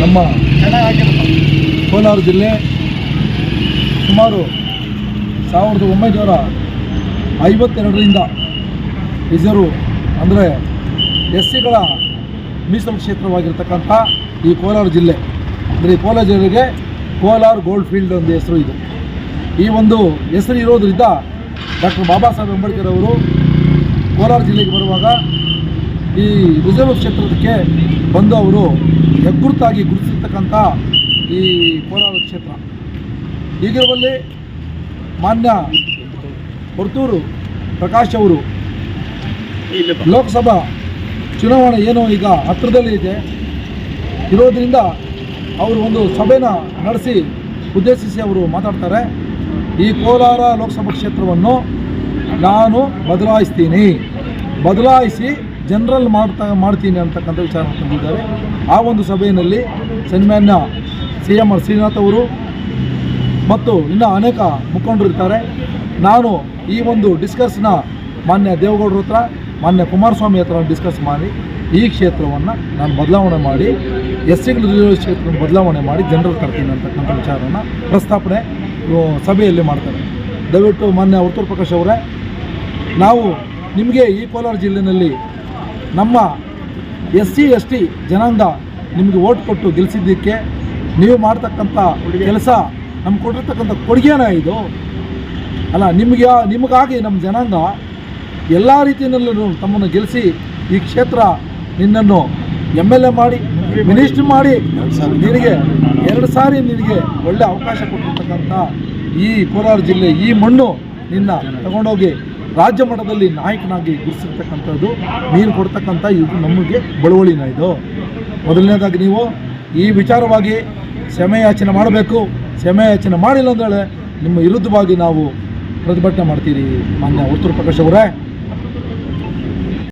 ನಮ್ಮ ಕೋಲಾರ ಜಿಲ್ಲೆ ಸುಮಾರು ಸಾವಿರದ ಒಂಬೈನೂರ ಐವತ್ತೆರಡರಿಂದ ರಿಸರ್ವ್ ಅಂದರೆ ಎಸ್ ಸಿಗಳ ಮೀಸಲು ಕ್ಷೇತ್ರವಾಗಿರ್ತಕ್ಕಂಥ ಈ ಕೋಲಾರ ಜಿಲ್ಲೆ. ಅಂದರೆ ಈ ಕೋಲಾರ ಜಿಲ್ಲೆಗೆ ಕೋಲಾರ ಗೋಲ್ಡ್ ಫೀಲ್ಡ್ ಒಂದು ಹೆಸರು ಇದು. ಈ ಒಂದು ಹೆಸರು ಇರೋದ್ರಿಂದ ಡಾಕ್ಟರ್ ಬಾಬಾ ಸಾಹೇಬ್ ಅಂಬೇಡ್ಕರ್ ಅವರು ಕೋಲಾರ ಜಿಲ್ಲೆಗೆ ಬರುವಾಗ ಈ ರಿಸರ್ವ್ ಕ್ಷೇತ್ರಕ್ಕೆ ಬಂದು ಅವರು ಹೆಗ್ಗುರುತಾಗಿ ಗುರುತಿಸಿರ್ತಕ್ಕಂಥ ಈ ಕೋಲಾರ ಕ್ಷೇತ್ರ. ಈಗಿರುವಲ್ಲಿ ಮಾನ್ಯ ಹೊರತೂರು ಪ್ರಕಾಶ್ ಅವರು ಲೋಕಸಭಾ ಚುನಾವಣೆ ಏನು ಈಗ ಹತ್ತಿರದಲ್ಲಿ ಇದೆ. ಇರೋದ್ರಿಂದ ಅವರು ಒಂದು ಸಭೆನ ನಡೆಸಿ ಉದ್ದೇಶಿಸಿ ಅವರು ಮಾತಾಡ್ತಾರೆ. ಈ ಕೋಲಾರ ಲೋಕಸಭಾ ಕ್ಷೇತ್ರವನ್ನು ನಾನು ಬದಲಾಯಿಸ್ತೀನಿ. ಬದಲಾಯಿಸಿ ಜನರಲ್ ಮಾಡ್ತಾ ಮಾಡ್ತೀನಿ ಅಂತಕ್ಕಂಥ ವಿಚಾರ ತಂದಿದ್ದಾರೆ. ಆ ಒಂದು ಸಭೆಯಲ್ಲಿ ಸನ್ಮಾನ್ಯ ಸಿ ಎಂ ಆರ್ ಶ್ರೀನಾಥ್ ಅವರು ಮತ್ತು ಇನ್ನು ಅನೇಕ ಮುಖಂಡರು ಇರ್ತಾರೆ ನಾನು ಈ ಒಂದು ಡಿಸ್ಕಸ್ನ ಮಾನ್ಯ ದೇವೇಗೌಡರ ಹತ್ರ, ಮಾನ್ಯ ಕುಮಾರಸ್ವಾಮಿ ಹತ್ರ ಡಿಸ್ಕಸ್ ಮಾಡಿ. ಈ ಕ್ಷೇತ್ರವನ್ನು ನಾನು ಬದಲಾವಣೆ ಮಾಡಿ ಎಸ್ ಸಿ ಕ್ಷೇತ್ರ ಬದಲಾವಣೆ ಮಾಡಿ ಜನರು ಕರ್ತೀನಿ ಅಂತಕ್ಕಂಥ ವಿಚಾರವನ್ನು ಪ್ರಸ್ತಾಪನೆ ಸಭೆಯಲ್ಲಿ ಮಾಡ್ತಾರೆ. ದಯವಿಟ್ಟು ಮಾನ್ಯ ಉತ್ತರ್ ಪ್ರಕಾಶ್ ಅವರೇ, ನಾವು ನಿಮಗೆ ಈ ಕೋಲಾರ ಜಿಲ್ಲೆಯಲ್ಲಿ ನಮ್ಮ ಎಸ್ ಸಿ, ಎಸ್ ಟಿ ಜನಾಂಗ ನಿಮಗೆ ಓಟ್ ಕೊಟ್ಟು ಗೆಲ್ಲಿಸಿದ್ದಕ್ಕೆ ನೀವು ಮಾಡ್ತಕ್ಕಂಥ ಕೆಲಸ ನಮ್ಗೆ ಕೊಟ್ಟಿರ್ತಕ್ಕಂಥ ಕೊಡುಗೆನ ಇದು. ಅಲ್ಲ, ನಿಮಗೆ, ನಿಮಗಾಗಿ ನಮ್ಮ ಜನಾಂಗ ಎಲ್ಲ ರೀತಿಯಲ್ಲೂ ತಮ್ಮನ್ನು ಗೆಲ್ಲಿಸಿ ಈ ಕ್ಷೇತ್ರ ನಿನ್ನನ್ನು ಎಂ ಎಲ್ ಎ ಮಾಡಿ ಮಿನಿಸ್ಟ್ರ್ ಮಾಡಿ, ನಿನಗೆ ಎರಡು ಸಾರಿ ನಿನಗೆ ಒಳ್ಳೆ ಅವಕಾಶ ಕೊಟ್ಟಿರ್ತಕ್ಕಂಥ ಈ ಕೋಲಾರ ಜಿಲ್ಲೆ ಈ ಮಣ್ಣು ನಿನ್ನ ತಗೊಂಡೋಗಿ ರಾಜ್ಯ ಮಟ್ಟದಲ್ಲಿ ನಾಯಕನಾಗಿ ಗುರುಸಿರ್ತಕ್ಕಂಥದ್ದು ನೀನು ಕೊಡ್ತಕ್ಕಂಥ ಇದು ನಮಗೆ ಬಳುವಳಿನ ಇದು. ಮೊದಲನೇದಾಗಿ ನೀವು ಈ ವಿಚಾರವಾಗಿ ಕ್ಷಮೆಯಾಚನೆ ಮಾಡಬೇಕು. ಕ್ಷಮೆಯಾಚನೆ ಮಾಡಿಲ್ಲ ಅಂದರೆ ನಿಮ್ಮ ವಿರುದ್ಧವಾಗಿ ನಾವು ಪ್ರತಿಭಟನೆ ಮಾಡ್ತೀರಿ ಮಾನ್ಯ ಉತ್ತರ ಪ್ರಕಾಶ್ ಅವರೇ.